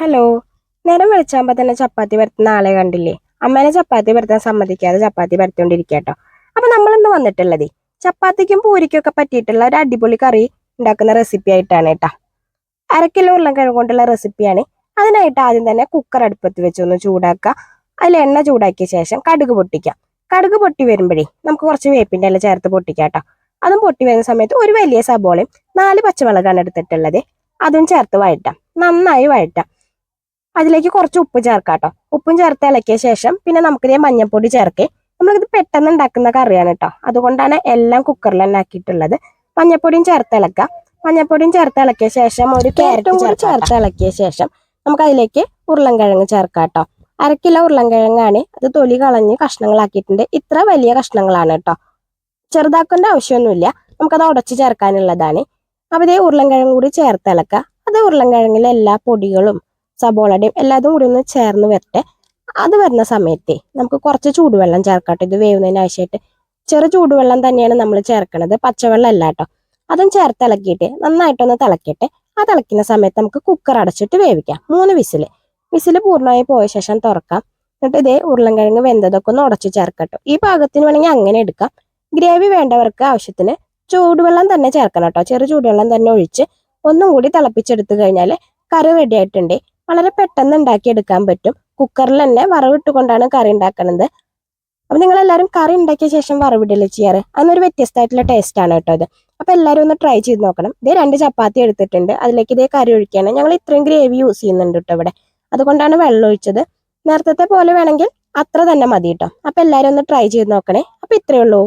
Hello നേരം വിളിച്ചാകുമ്പോൾ തന്നെ ചപ്പാത്തി പരത്തുന്ന ആളെ കണ്ടില്ലേ? അമ്മേനെ ചപ്പാത്തി പരത്താൻ സമ്മതിക്കാതെ ചപ്പാത്തി പരത്തോണ്ടിരിക്കട്ടോ അപ്പൊ നമ്മൾ ഇന്ന് വന്നിട്ടുള്ളത്? ചപ്പാത്തിക്കും പൂരിക്കൊക്കെ പറ്റിയിട്ടുള്ള ഒരു അടിപൊളി കറി ഉണ്ടാക്കുന്ന റെസിപ്പി ആയിട്ടാണ് കേട്ടോ. അര കിലോ ഉരുളക്കിഴങ്ങ് കൊണ്ടുള്ള റെസിപ്പിയാണ് അതിനായിട്ട് ആദ്യം തന്നെ കുക്കർ അടുപ്പത്ത് വെച്ച് ഒന്ന് ചൂടാക്കുക. അതിൽ എണ്ണ ചൂടാക്കിയ ശേഷം കടുക് പൊട്ടിക്കാം കടുക് പൊട്ടി വരുമ്പോഴേ നമുക്ക് കുറച്ച് വേപ്പിന്റെ ഇല ചേർത്ത് പൊട്ടിക്കാം കേട്ടോ. അതും പൊട്ടി വരുന്ന സമയത്ത് ഒരു വലിയ സബോളയും നാല് പച്ചമുളകാണ് എടുത്തിട്ടുള്ളത്. അതും ചേർത്ത് വഴറ്റാം. നന്നായി വഴറ്റാം. അതിലേക്ക് കുറച്ച് ഉപ്പ് ചേർക്കാം കേട്ടോ ഉപ്പും ചേർത്ത് ഇളക്കിയ ശേഷം പിന്നെ നമുക്കിതേ മഞ്ഞൾപ്പൊടി ചേർക്കേ. നമ്മളിത് പെട്ടെന്ന് ഉണ്ടാക്കുന്ന കറിയാണ് കേട്ടോ അതുകൊണ്ടാണ് എല്ലാം കുക്കറിൽ തന്നെ ആക്കിയിട്ടുള്ളത്. മഞ്ഞൾപ്പൊടിയും ചേർത്ത് ഇളക്കുക. മഞ്ഞൾപ്പൊടിയും ചേർത്ത് ഇളക്കിയ ശേഷം ഒരു ക്യാരറ്റും കൂടി ചേർത്ത് ഇളക്കിയ ശേഷം നമുക്ക് അതിലേക്ക് ഉരുളൻകിഴങ്ങ് ചേർക്കാം കേട്ടോ അര കിലോ ഉരുളൻകിഴങ്ങാണ് അത് തൊലി കളഞ്ഞ് കഷ്ണങ്ങളാക്കിയിട്ടുണ്ട്. ഇത്ര വലിയ കഷ്ണങ്ങളാണ് കേട്ടോ ചെറുതാക്കേണ്ട ആവശ്യമൊന്നുമില്ല. നമുക്കത് ഉടച്ച് ചേർക്കാനുള്ളതാണ്. അപ്പോൾ ഇതേ ഉരുളൻകിഴങ്ങ് കൂടി ചേർത്ത് ഇളക്കുക. അത് ഉരുളൻകിഴങ്ങിലെ എല്ലാ പൊടികളും സബോളയുടെയും എല്ലാതും കൂടി ഒന്ന് ചേർന്ന് വരട്ടെ. അത് വരുന്ന സമയത്തെ നമുക്ക് കുറച്ച് ചൂടുവെള്ളം ചേർക്കട്ടെ ഇത് വേവുന്നതിന് ആവശ്യമായിട്ട് ചെറു ചൂടുവെള്ളം തന്നെയാണ് നമ്മൾ ചേർക്കണത്. പച്ചവെള്ളം അല്ല കേട്ടോ അതും ചേർത്ത് ഇളക്കിയിട്ട് നന്നായിട്ടൊന്ന് തിളക്കട്ടെ. ആ തിളക്കുന്ന സമയത്ത് നമുക്ക് കുക്കർ അടച്ചിട്ട് വേവിക്കാം. മൂന്ന് വിസിൽ. വിസിൽ പൂർണമായി പോയ ശേഷം തുറക്കാം. എന്നിട്ട് ഇതേ ഉരുളൻകിഴങ്ങ് വെന്തതൊക്കെ ഒന്ന് ഉടച്ച് ചേർക്കട്ടോ ഈ പാകത്തിന് വേണമെങ്കിൽ അങ്ങനെ എടുക്കാം. ഗ്രേവി വേണ്ടവർക്ക് ആവശ്യത്തിന് ചൂടുവെള്ളം തന്നെ ചേർക്കണം കേട്ടോ ചെറു ചൂടുവെള്ളം തന്നെ ഒഴിച്ച് ഒന്നും കൂടി തിളപ്പിച്ചെടുത്തു കഴിഞ്ഞാൽ കറി റെഡി ആയിട്ടുണ്ട്. വളരെ പെട്ടെന്ന് ഉണ്ടാക്കിയെടുക്കാൻ പറ്റും. കുക്കറിൽ തന്നെ വറവിട്ടുകൊണ്ടാണ് കറി ഉണ്ടാക്കുന്നത് അപ്പൊ നിങ്ങൾ എല്ലാവരും കറി ഉണ്ടാക്കിയ ശേഷം വറവിടല്ലേ ചെയ്യാറ്? അന്നൊരു വ്യത്യസ്തമായിട്ടുള്ള ടേസ്റ്റ് ആണ് കേട്ടോ ഇത്. അപ്പൊ എല്ലാവരും ഒന്ന് ട്രൈ ചെയ്ത് നോക്കണം. ഇതേ രണ്ട് ചപ്പാത്തി എടുത്തിട്ടുണ്ട്. അതിലേക്ക് ഇതേ കറി ഒഴിക്കുകയാണ്. ഞങ്ങൾ ഇത്രയും ഗ്രേവി യൂസ് ചെയ്യുന്നുണ്ട് കേട്ടോ ഇവിടെ. അതുകൊണ്ടാണ് വെള്ളം ഒഴിച്ചത്. നേരത്തെ പോലെ വേണമെങ്കിൽ അത്ര തന്നെ മതി കേട്ടോ. അപ്പൊ എല്ലാവരും ഒന്ന് ട്രൈ ചെയ്ത് നോക്കണേ. അപ്പൊ ഇത്രയേ ഉള്ളൂ.